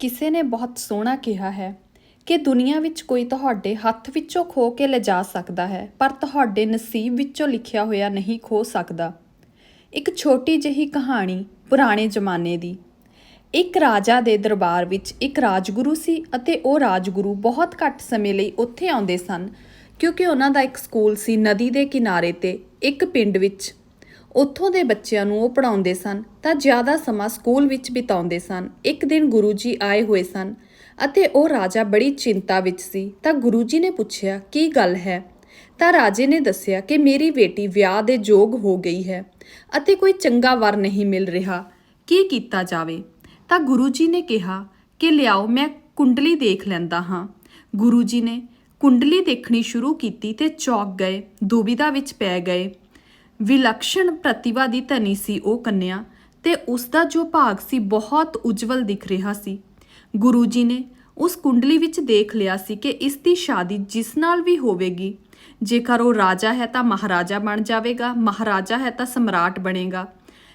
ਕਿਸੇ ਨੇ ਬਹੁਤ ਸੋਹਣਾ ਕਿਹਾ ਹੈ ਕਿ ਦੁਨੀਆ ਵਿੱਚ ਕੋਈ ਤੁਹਾਡੇ ਹੱਥ ਵਿੱਚੋਂ ਖੋ ਕੇ ਲਿਜਾ ਸਕਦਾ ਹੈ, ਪਰ ਤੁਹਾਡੇ ਨਸੀਬ ਵਿੱਚੋਂ ਲਿਖਿਆ ਹੋਇਆ ਨਹੀਂ ਖੋ ਸਕਦਾ। ਇੱਕ ਛੋਟੀ ਜਿਹੀ ਕਹਾਣੀ ਪੁਰਾਣੇ ਜ਼ਮਾਨੇ ਦੀ। ਇੱਕ ਰਾਜਾ ਦੇ ਦਰਬਾਰ ਵਿੱਚ ਇੱਕ ਰਾਜਗੁਰੂ ਸੀ ਅਤੇ ਉਹ ਰਾਜਗੁਰੂ ਬਹੁਤ ਘੱਟ ਸਮੇਂ ਲਈ ਉੱਥੇ ਆਉਂਦੇ ਸਨ, ਕਿਉਂਕਿ ਉਹਨਾਂ ਦਾ ਇੱਕ ਸਕੂਲ ਸੀ ਨਦੀ ਦੇ ਕਿਨਾਰੇ ਤੇ, ਇੱਕ ਪਿੰਡ ਵਿੱਚ। ਉੱਥੋਂ ਦੇ ਬੱਚਿਆਂ ਨੂੰ ਉਹ ਪੜਾਉਂਦੇ ਸਨ ਤਾਂ ਜ਼ਿਆਦਾ ਸਮਾਂ ਸਕੂਲ ਵਿੱਚ ਬਿਤਾਉਂਦੇ ਸਨ। ਇੱਕ ਦਿਨ ਗੁਰੂ ਜੀ ਆਏ ਹੋਏ ਸਨ ਅਤੇ ਉਹ ਰਾਜਾ ਬੜੀ ਚਿੰਤਾ ਵਿੱਚ ਸੀ ਤਾਂ ਗੁਰੂ ਜੀ ਨੇ ਪੁੱਛਿਆ, ਕੀ ਗੱਲ ਹੈ? ਤਾਂ ਰਾਜੇ ਨੇ ਦੱਸਿਆ ਕਿ ਮੇਰੀ ਬੇਟੀ ਵਿਆਹ ਦੇ ਯੋਗ ਹੋ ਗਈ ਹੈ ਅਤੇ ਕੋਈ ਚੰਗਾ ਵਰ ਨਹੀਂ ਮਿਲ ਰਿਹਾ। ਕੀ ਕੀਤਾ ਜਾਵੇ? ਤਾਂ ਗੁਰੂ ਜੀ ਨੇ ਕਿਹਾ ਕਿ ਲਿਆਓ, ਮੈਂ ਕੁੰਡਲੀ ਦੇਖ ਲੈਂਦਾ ਹਾਂ। ਗੁਰੂ ਜੀ ਨੇ ਕੁੰਡਲੀ ਦੇਖਣੀ ਸ਼ੁਰੂ ਕੀਤੀ ਤੇ ਚੌਕ ਗਏ ਦੁਬਿਧਾ ਵਿੱਚ ਪੈ ਗਏ। ਵਿਲੱਖਣ ਪ੍ਰਤਿਭਾ ਦੀ ਧਨੀ ਸੀ ਉਹ ਕੰਨਿਆ ਤੇ ਉਸ ਦਾ ਜੋ ਭਾਗ ਸੀ ਬਹੁਤ ਉਜਵਲ ਦਿਖ ਰਿਹਾ ਸੀ। ਗੁਰੂ ਜੀ ਨੇ ਉਸ ਕੁੰਡਲੀ ਵਿੱਚ ਦੇਖ ਲਿਆ ਸੀ ਕਿ ਇਸ ਦੀ ਸ਼ਾਦੀ ਜਿਸ ਨਾਲ ਵੀ ਹੋਵੇਗੀ। ਜੇਕਰ ਉਹ ਰਾਜਾ ਹੈ ਤਾਂ ਮਹਾਰਾਜਾ ਬਣ ਜਾਵੇਗਾ, ਮਹਾਰਾਜਾ ਹੈ ਤਾਂ ਸਮਰਾਟ ਬਣੇਗਾ।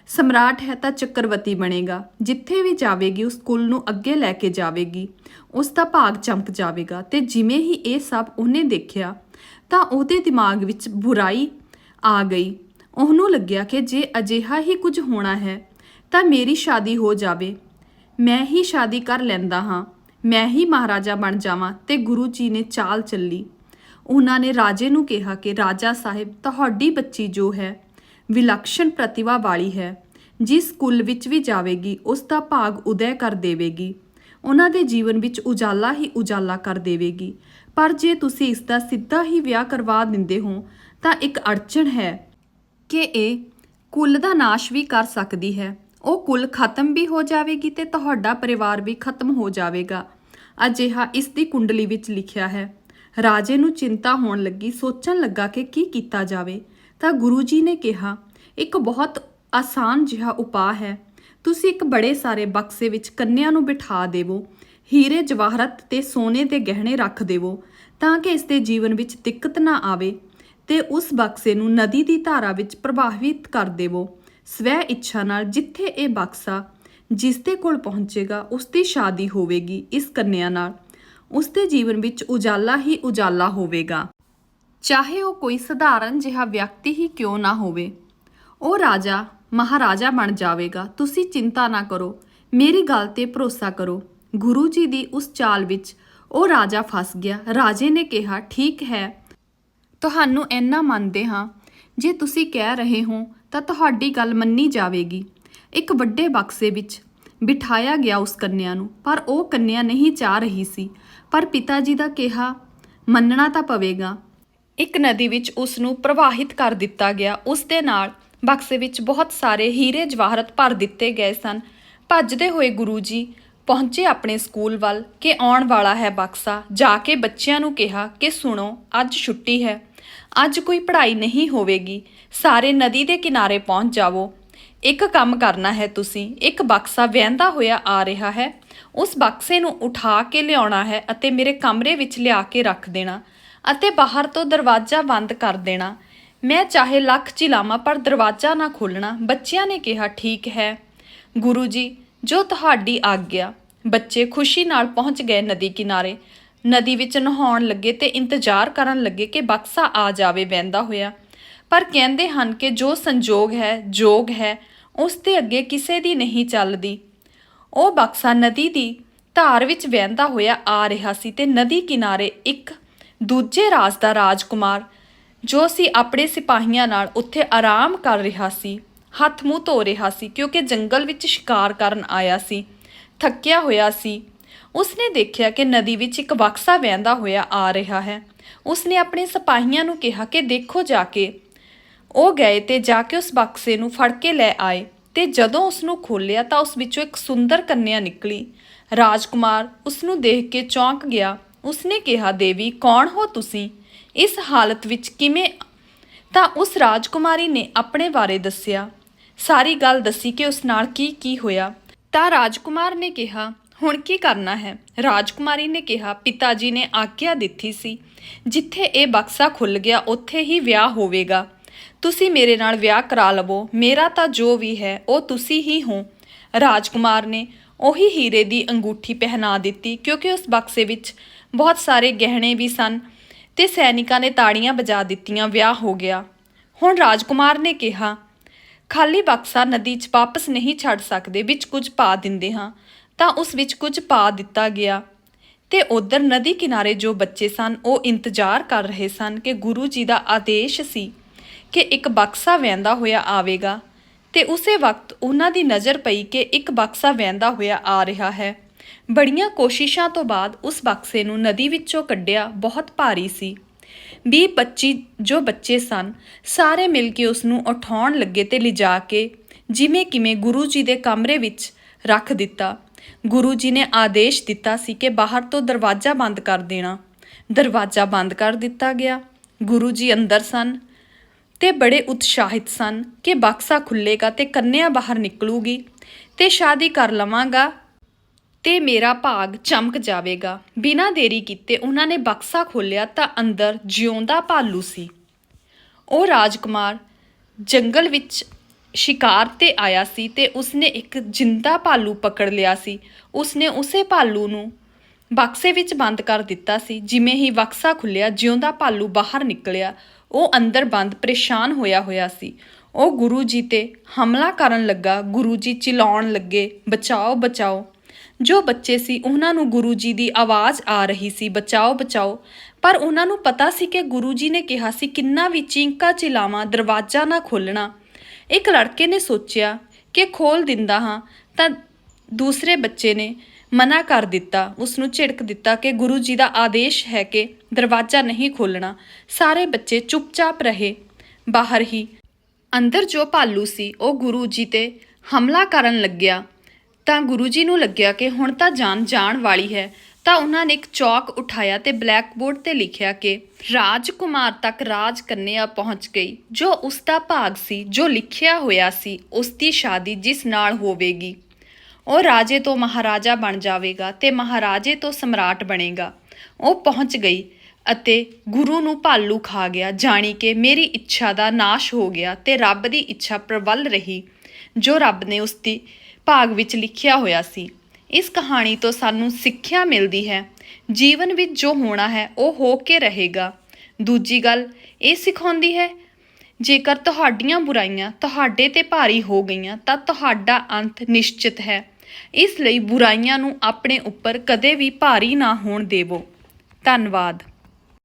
ਸਮਰਾਟ ਹੈ ਤਾਂ ਚੱਕਰਵਤੀ ਬਣੇਗਾ, ਜਿੱਥੇ ਵੀ ਜਾਵੇਗੀ ਉਸ ਕੁਲ ਨੂੰ ਅੱਗੇ ਲੈ ਕੇ ਜਾਵੇਗੀ। ਉਸ ਦਾ ਭਾਗ ਚਮਕ ਜਾਵੇਗਾ ਤੇ ਜਿਵੇਂ ਹੀ ਇਹ ਸਭ ਉਹਨੇ ਦੇਖਿਆ ਤਾਂ ਉਹਦੇ ਦਿਮਾਗ ਵਿੱਚ ਬੁਰਾਈ ਆ ਗਈ। ਉਹਨੂੰ ਲੱਗਿਆ ਕਿ ਜੇ ਅਜਿਹਾ ਹੀ ਕੁਝ ਹੋਣਾ ਹੈ, ਤਾਂ ਮੇਰੀ ਸ਼ਾਦੀ ਹੋ ਜਾਵੇ। ਮੈਂ ਹੀ ਸ਼ਾਦੀ ਕਰ ਲੈਂਦਾ ਹਾਂ। ਮੈਂ ਹੀ ਮਹਾਰਾਜਾ ਬਣ ਜਾਵਾਂ ਤੇ ਗੁਰੂ ਜੀ ਨੇ ਚਾਲ ਚੱਲੀ। ਉਹਨਾਂ ਨੇ ਰਾਜੇ ਨੂੰ ਕਿਹਾ ਕਿ, ਰਾਜਾ ਸਾਹਿਬ, ਤੁਹਾਡੀ ਬੱਚੀ ਜੋ ਹੈ, ਵਿਲੱਖਣ ਪ੍ਰਤਿਭਾ ਵਾਲੀ ਹੈ। ਜਿਸ ਕੁੱਲ ਵਿੱਚ ਵੀ ਜਾਵੇਗੀ, ਉਸ ਦਾ ਭਾਗ ਉਦੈ ਕਰ ਦੇਵੇਗੀ। ਉਹਨਾਂ ਦੇ ਜੀਵਨ ਵਿੱਚ ਉਜਾਲਾ ਹੀ ਉਜਾਲਾ ਕਰ ਦੇਵੇਗੀ। ਪਰ ਜੇ ਤੁਸੀਂ ਇਸ ਦਾ ਸਿੱਧਾ ਹੀ ਵਿਆਹ ਕਰਵਾ ਦਿੰਦੇ ਹੋ, ਤਾਂ ਇੱਕ ਅੜਚਣ ਹੈ। ਕਿ ਇਹ ਕੁੱਲ ਦਾ ਨਾਸ਼ ਵੀ ਕਰ ਸਕਦੀ ਹੈ। ਉਹ ਕੁੱਲ ਖਤਮ ਵੀ ਹੋ ਜਾਵੇਗੀ ਤੇ ਤੁਹਾਡਾ ਪਰਿਵਾਰ ਵੀ ਖਤਮ ਹੋ ਜਾਵੇਗਾ। ਅਜਿਹਾ ਇਸ ਦੀ ਕੁੰਡਲੀ ਵਿੱਚ ਲਿਖਿਆ ਹੈ। ਰਾਜੇ ਨੂੰ ਚਿੰਤਾ ਹੋਣ ਲੱਗੀ, ਸੋਚਣ ਲੱਗਾ ਕਿ ਕੀ ਕੀਤਾ ਜਾਵੇ। ਤਾਂ ਗੁਰੂ ਜੀ ਨੇ ਕਿਹਾ, ਇੱਕ ਬਹੁਤ ਆਸਾਨ ਜਿਹਾ ਉਪਾਅ ਹੈ। ਤੁਸੀਂ ਇੱਕ ਬੜੇ ਸਾਰੇ ਬਕਸੇ ਵਿੱਚ ਕੰਨਿਆਂ ਨੂੰ ਬਿਠਾ ਦੇਵੋ, ਹੀਰੇ ਜਵਾਹਰਤ ਤੇ ਸੋਨੇ ਦੇ ਗਹਿਣੇ ਰੱਖ ਦੇਵੋ, ਤਾਂ ਕਿ ਇਸ ਦੇ ਜੀਵਨ ਵਿੱਚ ਦਿੱਕਤ ਨਾ ਆਵੇ। ਤੇ ਉਸ ਬਕਸੇ ਨੂੰ ਨਦੀ ਦੀ ਧਾਰਾ ਵਿੱਚ ਪ੍ਰਭਾਵਿਤ ਕਰ ਦੇਵੋ। ਸਵੈ ਇੱਛਾ ਨਾਲ ਜਿੱਥੇ ਇਹ ਬਕਸਾ ਜਿਸ ਦੇ ਕੋਲ ਪਹੁੰਚੇਗਾ, ਉਸ ਦੀ ਸ਼ਾਦੀ ਹੋਵੇਗੀ ਇਸ ਕੰਨਿਆ ਨਾਲ। ਉਸ ਦੇ ਜੀਵਨ ਵਿੱਚ ਉਜਾਲਾ ਹੀ ਉਜਾਲਾ ਹੋਵੇਗਾ। ਚਾਹੇ ਉਹ ਕੋਈ ਸਧਾਰਨ ਜਿਹਾ ਵਿਅਕਤੀ ਹੀ ਕਿਉਂ ਨਾ ਹੋਵੇ, ਉਹ ਰਾਜਾ, ਮਹਾਰਾਜਾ ਬਣ ਜਾਵੇਗਾ। ਤੁਸੀਂ ਚਿੰਤਾ ਨਾ ਕਰੋ, ਮੇਰੀ ਗੱਲ ਤੇ ਭਰੋਸਾ ਕਰੋ। ਗੁਰੂ ਜੀ ਦੀ ਉਸ ਚਾਲ ਵਿੱਚ ਉਹ ਰਾਜਾ ਫਸ ਗਿਆ। ਰਾਜੇ ਨੇ ਕਿਹਾ, ਠੀਕ ਹੈ ਤੁਹਾਨੂੰ ਇੰਨਾ ਮੰਨਦੇ ਹਾਂ। ਜੇ ਤੁਸੀਂ ਕਹਿ ਰਹੇ ਹੋ, ਤਾਂ ਤੁਹਾਡੀ ਗੱਲ ਮੰਨੀ ਜਾਵੇਗੀ। ਇੱਕ ਵੱਡੇ ਬਕਸੇ ਵਿੱਚ ਬਿਠਾਇਆ ਗਿਆ ਉਸ ਕੰਨਿਆ ਨੂੰ, ਪਰ ਉਹ ਕੰਨਿਆ ਨਹੀਂ ਚਾਹ ਰਹੀ ਸੀ। ਪਰ ਪਿਤਾ ਜੀ ਦਾ ਕਿਹਾ, ਮੰਨਣਾ ਤਾਂ ਪਵੇਗਾ। ਇੱਕ ਨਦੀ ਵਿੱਚ ਉਸ ਨੂੰ ਪ੍ਰਵਾਹਿਤ ਕਰ ਦਿੱਤਾ ਗਿਆ। ਉਸ ਦੇ ਨਾਲ ਬਕਸੇ ਵਿੱਚ ਬਹੁਤ ਸਾਰੇ ਹੀਰੇ ਜਵਾਹਰਤ ਭਰ ਦਿੱਤੇ ਗਏ ਸਨ। ਭੱਜਦੇ ਹੋਏ ਗੁਰੂ ਜੀ ਪਹੁੰਚੇ ਆਪਣੇ ਸਕੂਲ ਵੱਲ ਕਿ ਆਉਣ ਵਾਲਾ ਹੈ ਬਕਸਾ। ਜਾ ਕੇ ਬੱਚਿਆਂ ਨੂੰ ਕਿਹਾ ਕਿ, ਸੁਣੋ, ਅੱਜ ਛੁੱਟੀ ਹੈ। ਅੱਜ ਕੋਈ ਪੜ੍ਹਾਈ ਨਹੀਂ ਹੋਵੇਗੀ। ਸਾਰੇ ਨਦੀ ਦੇ ਕਿਨਾਰੇ ਪਹੁੰਚ ਜਾਵੋ। ਇੱਕ ਕੰਮ ਕਰਨਾ ਹੈ ਤੁਸੀਂ। ਇੱਕ ਬਕਸਾ ਵਹਿੰਦਾ ਹੋਇਆ ਆ ਰਿਹਾ ਹੈ। ਉਸ ਬਕਸੇ ਨੂੰ ਉਠਾ ਕੇ ਲਿਆਉਣਾ ਹੈ ਅਤੇ ਮੇਰੇ ਕਮਰੇ ਵਿੱਚ ਲਿਆ ਕੇ ਰੱਖ ਦੇਣਾ ਅਤੇ ਬਾਹਰ ਤੋਂ ਦਰਵਾਜ਼ਾ ਬੰਦ ਕਰ ਦੇਣਾ। ਮੈਂ ਚਾਹੇ ਲੱਖ ਚਿਲਾਵਾਂ, ਪਰ ਦਰਵਾਜ਼ਾ ਨਾ ਖੋਲਣਾ ਬੱਚਿਆਂ ਨੇ ਕਿਹਾ, ਠੀਕ ਹੈ। ਗੁਰੂ ਜੀ, ਜੋ ਤੁਹਾਡੀ ਆਗਿਆ। ਬੱਚੇ ਖੁਸ਼ੀ ਨਾਲ ਪਹੁੰਚ ਗਏ ਨਦੀ ਕਿਨਾਰੇ। ਨਦੀ ਵਿੱਚ ਨਹਾਉਣ ਲੱਗੇ ਤੇ ਇੰਤਜ਼ਾਰ ਕਰਨ ਲੱਗੇ ਕਿ ਬਕਸਾ ਆ ਜਾਵੇ, ਵਹਿੰਦਾ ਹੋਇਆ। ਪਰ ਕਹਿੰਦੇ ਹਨ ਕਿ ਜੋ ਸੰਜੋਗ ਹੈ, ਜੋਗ ਹੈ, ਉਸ ਦੇ ਅੱਗੇ ਕਿਸੇ ਦੀ ਨਹੀਂ ਚੱਲਦੀ। ਉਹ ਬਕਸਾ ਨਦੀ ਦੀ ਧਾਰ ਵਿੱਚ ਵਹਿੰਦਾ ਹੋਇਆ ਆ ਰਿਹਾ ਸੀ ਤੇ ਨਦੀ ਕਿਨਾਰੇ ਇੱਕ ਦੂਜੇ ਰਾਜ ਦਾ ਰਾਜਕੁਮਾਰ, ਜੋ ਸੀ ਆਪਣੇ ਸਿਪਾਹੀਆਂ ਨਾਲ ਉੱਥੇ ਆਰਾਮ ਕਰ ਰਿਹਾ ਸੀ, ਹੱਥ ਮੂੰਹ ਧੋ ਰਿਹਾ ਸੀ, ਕਿਉਂਕਿ ਜੰਗਲ ਵਿੱਚ ਸ਼ਿਕਾਰ ਕਰਨ ਆਇਆ ਸੀ, ਥੱਕਿਆ ਹੋਇਆ ਸੀ। ਉਸਨੇ ਦੇਖਿਆ ਕਿ ਨਦੀ ਵਿੱਚ ਇੱਕ ਬਕਸਾ ਵਹਿੰਦਾ ਹੋਇਆ ਆ ਰਿਹਾ ਹੈ। ਉਸਨੇ ਆਪਣੇ ਸਿਪਾਹੀਆਂ ਨੂੰ ਕਿਹਾ ਕਿ ਦੇਖੋ ਜਾ ਕੇ। ਉਹ ਗਏ ਤੇ ਜਾ ਕੇ ਉਸ ਬਕਸੇ ਨੂੰ ਫੜ ਕੇ ਲੈ ਆਏ ਤੇ ਜਦੋਂ ਉਸ ਨੂੰ ਖੋਲ੍ਹਿਆ ਤਾਂ ਉਸ ਵਿੱਚੋਂ ਇੱਕ ਸੁੰਦਰ ਕੰਨਿਆ ਨਿਕਲੀ। ਰਾਜਕੁਮਾਰ ਉਸ ਨੂੰ ਦੇਖ ਕੇ ਚੌਂਕ ਗਿਆ। ਉਸਨੇ ਕਿਹਾ, ਦੇਵੀ, ਕੌਣ ਹੋ ਤੁਸੀਂ? ਇਸ ਹਾਲਤ ਵਿੱਚ ਕਿਵੇਂ ਤਾਂ ਉਸ ਰਾਜਕੁਮਾਰੀ ਨੇ ਆਪਣੇ ਬਾਰੇ ਦੱਸਿਆ। ਸਾਰੀ ਗੱਲ ਦੱਸੀ ਕਿ ਉਸ ਨਾਲ ਕੀ ਕੀ ਹੋਇਆ। ਤਾਂ ਰਾਜਕੁਮਾਰ ਨੇ ਕਿਹਾ ਹੁਣ ਕੀ ਕਰਨਾ ਹੈ? ਰਾਜਕੁਮਾਰੀ ਨੇ ਕਿਹਾ ਪਿਤਾ ਜੀ ਨੇ ਆਗਿਆ ਦਿੱਤੀ ਸੀ। ਜਿੱਥੇ ਇਹ ਬਕਸਾ ਖੁੱਲ ਗਿਆ, ਉੱਥੇ ਹੀ ਵਿਆਹ ਹੋਵੇਗਾ। ਤੁਸੀਂ ਮੇਰੇ ਨਾਲ ਵਿਆਹ ਕਰਾ ਲਵੋ। ਮੇਰਾ ਤਾਂ ਜੋ ਵੀ ਹੈ, ਉਹ ਤੁਸੀਂ ਹੀ ਹੋ। ਰਾਜਕੁਮਾਰ ਨੇ ਉਹੀ ਹੀਰੇ ਦੀ ਅੰਗੂਠੀ ਪਹਿਨਾ ਦਿੱਤੀ, ਕਿਉਂਕਿ ਉਸ ਬਕਸੇ ਵਿੱਚ ਬਹੁਤ ਸਾਰੇ ਗਹਿਣੇ ਵੀ ਸਨ ਤੇ ਸੈਨਿਕਾਂ ਨੇ ਤਾੜੀਆਂ ਵਜਾ ਦਿੱਤੀਆਂ, ਵਿਆਹ ਹੋ ਗਿਆ। ਹੁਣ ਰਾਜਕੁਮਾਰ ਨੇ ਕਿਹਾ, ਖਾਲੀ ਬਕਸਾ ਨਦੀ 'ਚ ਵਾਪਸ ਨਹੀਂ ਛੱਡ ਸਕਦੇ, ਵਿੱਚ ਕੁਝ ਪਾ ਦਿੰਦੇ ਹਾਂ। ਤਾਂ ਉਸ ਵਿੱਚ ਕੁਝ ਪਾ ਦਿੱਤਾ ਗਿਆ। ਤੇ ਉਧਰ ਨਦੀ ਕਿਨਾਰੇ ਜੋ ਬੱਚੇ ਸਨ, ਉਹ ਇੰਤਜ਼ਾਰ ਕਰ ਰਹੇ ਸਨ ਕਿ ਗੁਰੂ ਜੀ ਦਾ ਆਦੇਸ਼ ਸੀ ਕਿ ਇੱਕ ਬਕਸਾ ਵਹਿੰਦਾ ਹੋਇਆ ਆਵੇਗਾ। ਤੇ ਉਸੇ ਵਕਤ ਉਹਨਾਂ ਦੀ ਨਜ਼ਰ ਪਈ ਕਿ ਇੱਕ ਬਕਸਾ ਵਹਿੰਦਾ ਹੋਇਆ ਆ ਰਿਹਾ ਹੈ। ਬੜੀਆਂ ਕੋਸ਼ਿਸ਼ਾਂ ਤੋਂ ਬਾਅਦ ਉਸ ਬਕਸੇ ਨੂੰ ਨਦੀ ਵਿੱਚੋਂ ਕੱਢਿਆ, ਬਹੁਤ ਭਾਰੀ ਸੀ। 20 25 ਜੋ ਬੱਚੇ ਸਨ, ਸਾਰੇ ਮਿਲ ਕੇ ਉਸ ਨੂੰ ਉਠਾਉਣ ਲੱਗੇ ਤੇ ਲਿਜਾ ਕੇ ਜਿਵੇਂ ਕਿਵੇਂ ਗੁਰੂ ਜੀ ਦੇ ਕਮਰੇ ਵਿੱਚ ਰੱਖ ਦਿੱਤਾ। ਗੁਰੂ ਜੀ ਨੇ ਆਦੇਸ਼ ਦਿੱਤਾ ਸੀ ਕਿ ਬਾਹਰ ਤੋਂ ਦਰਵਾਜ਼ਾ ਬੰਦ ਕਰ ਦੇਣਾ। ਦਰਵਾਜ਼ਾ ਬੰਦ ਕਰ ਦਿੱਤਾ ਗਿਆ। ਗੁਰੂ ਜੀ ਅੰਦਰ ਸਨ ਤੇ ਬੜੇ ਉਤਸ਼ਾਹਿਤ ਸਨ ਕਿ ਬਕਸਾ ਖੁੱਲੇਗਾ ਤੇ ਕੰਨਿਆ ਬਾਹਰ ਨਿਕਲੂਗੀ ਤੇ ਸ਼ਾਦੀ ਕਰ ਲਵਾਂਗਾ ਤੇ ਮੇਰਾ ਭਾਗ ਚਮਕ ਜਾਵੇਗਾ। ਬਿਨਾਂ ਦੇਰੀ ਕੀਤੇ ਉਹਨਾਂ ਨੇ ਬਕਸਾ ਖੋਲ੍ਹਿਆ ਤਾਂ ਅੰਦਰ ਜਿਉਂਦਾ ਭਾਲੂ ਸੀ। ਉਹ ਰਾਜਕੁਮਾਰ ਜੰਗਲ ਵਿੱਚ ਸ਼ਿਕਾਰ ਤੇ ਆਇਆ ਸੀ ਤੇ ਉਸਨੇ ਇੱਕ ਜਿੰਦਾ ਭਾਲੂ ਪਕੜ ਲਿਆ ਸੀ। ਉਸਨੇ ਉਸੇ ਭਾਲੂ ਨੂੰ ਬਕਸੇ ਵਿੱਚ ਬੰਦ ਕਰ ਦਿੱਤਾ ਸੀ, ਜਿਵੇਂ ਹੀ ਬਕਸਾ ਖੁੱਲਿਆ ਜਿਉਂਦਾ ਭਾਲੂ ਬਾਹਰ ਨਿਕਲਿਆ, ਉਹ ਅੰਦਰ ਬੰਦ ਪਰੇਸ਼ਾਨ ਹੋਇਆ ਹੋਇਆ ਸੀ। ਉਹ ਗੁਰੂ ਜੀ ਤੇ ਹਮਲਾ ਕਰਨ ਲੱਗਾ ਗੁਰੂ ਜੀ ਚਿਲਾਉਣ ਲੱਗੇ, ਬਚਾਓ ਬਚਾਓ। ਜੋ ਬੱਚੇ ਸੀ, ਉਹਨਾਂ ਨੂੰ ਗੁਰੂ ਜੀ ਦੀ ਆਵਾਜ਼ ਆ ਰਹੀ ਸੀ, ਬਚਾਓ ਬਚਾਓ। ਪਰ ਉਹਨਾਂ ਨੂੰ ਪਤਾ ਸੀ ਕਿ ਗੁਰੂ ਜੀ ਨੇ ਕਿਹਾ ਸੀ, ਕਿੰਨਾ ਵੀ ਚੀਂਕਾ ਚਿਲਾਵਾਂ, ਦਰਵਾਜ਼ਾ ਨਾ ਖੋਲਣਾ ਇੱਕ ਲੜਕੇ ਨੇ ਸੋਚਿਆ ਕਿ ਖੋਲ ਦਿੰਦਾ ਹਾਂ ਤਾਂ ਦੂਸਰੇ ਬੱਚੇ ਨੇ ਮਨਾ ਕਰ ਦਿੱਤਾ। ਉਸ ਨੂੰ ਝਿੜਕ ਦਿੱਤਾ ਕਿ ਗੁਰੂ ਜੀ ਦਾ ਆਦੇਸ਼ ਹੈ ਕਿ ਦਰਵਾਜ਼ਾ ਨਹੀਂ ਖੋਲਣਾ ਸਾਰੇ ਬੱਚੇ ਚੁੱਪਚਾਪ ਰਹੇ। ਬਾਹਰ ਹੀ ਅੰਦਰ ਜੋ ਭਾਲੂ ਸੀ, ਉਹ ਗੁਰੂ ਜੀ ਤੇ ਹਮਲਾ ਕਰਨ ਲੱਗਿਆ। ਤਾਂ ਗੁਰੂ ਜੀ ਨੂੰ ਲੱਗਿਆ ਕਿ ਹੁਣ ਤਾਂ ਜਾਨ ਜਾਣ ਵਾਲੀ ਹੈ। ਤਾਂ ਉਹਨਾਂ ਨੇ ਇੱਕ ਚੌਕ ਉਠਾਇਆ ਤੇ ਬਲੈਕਬੋਰਡ ਤੇ ਲਿਖਿਆ ਕਿ ਰਾਜਕੁਮਾਰ ਤੱਕ ਰਾਜ ਕੰਨਿਆ ਪਹੁੰਚ ਗਈ। ਜੋ ਉਸ ਦਾ ਭਾਗ ਸੀ, ਜੋ ਲਿਖਿਆ ਹੋਇਆ ਸੀ, ਉਸ ਦੀ ਸ਼ਾਦੀ ਜਿਸ ਨਾਲ ਹੋਵੇਗੀ। ਉਹ ਰਾਜੇ ਤੋਂ ਮਹਾਰਾਜਾ ਬਣ ਜਾਵੇਗਾ ਤੇ ਮਹਾਰਾਜੇ ਤੋਂ ਸਮਰਾਟ ਬਣੇਗਾ। ਉਹ ਪਹੁੰਚ ਗਈ ਅਤੇ ਗੁਰੂ ਨੂੰ ਭਾਲੂ ਖਾ ਗਿਆ, ਜਾਣੀ ਕਿ ਮੇਰੀ ਇੱਛਾ ਦਾ ਨਾਸ਼ ਹੋ ਗਿਆ ਤੇ ਰੱਬ ਦੀ ਇੱਛਾ ਪ੍ਰਬਲ ਰਹੀ, ਜੋ ਰੱਬ ਨੇ ਉਸ ਦੀ ਭਾਗ ਵਿੱਚ ਲਿਖਿਆ ਹੋਇਆ ਸੀ। ਇਸ ਕਹਾਣੀ ਤੋਂ ਸਾਨੂੰ ਸਿੱਖਿਆ ਮਿਲਦੀ ਹੈ। ਜੀਵਨ ਵਿੱਚ ਜੋ ਹੋਣਾ ਹੈ, ਉਹ ਹੋ ਕੇ ਰਹੇਗਾ। ਦੂਜੀ ਗੱਲ ਇਹ ਸਿਖਾਉਂਦੀ ਹੈ, ਜੇਕਰ ਤੁਹਾਡੀਆਂ ਬੁਰਾਈਆਂ ਤੁਹਾਡੇ ਤੇ ਭਾਰੀ ਹੋ ਗਈਆਂ, ਤਾਂ ਤੁਹਾਡਾ ਅੰਤ ਨਿਸ਼ਚਿਤ ਹੈ। ਇਸ ਲਈ ਬੁਰਾਈਆਂ ਨੂੰ ਆਪਣੇ ਉੱਪਰ ਕਦੇ ਵੀ ਭਾਰੀ ਨਾ ਹੋਣ ਦੇਵੋ। ਧੰਨਵਾਦ।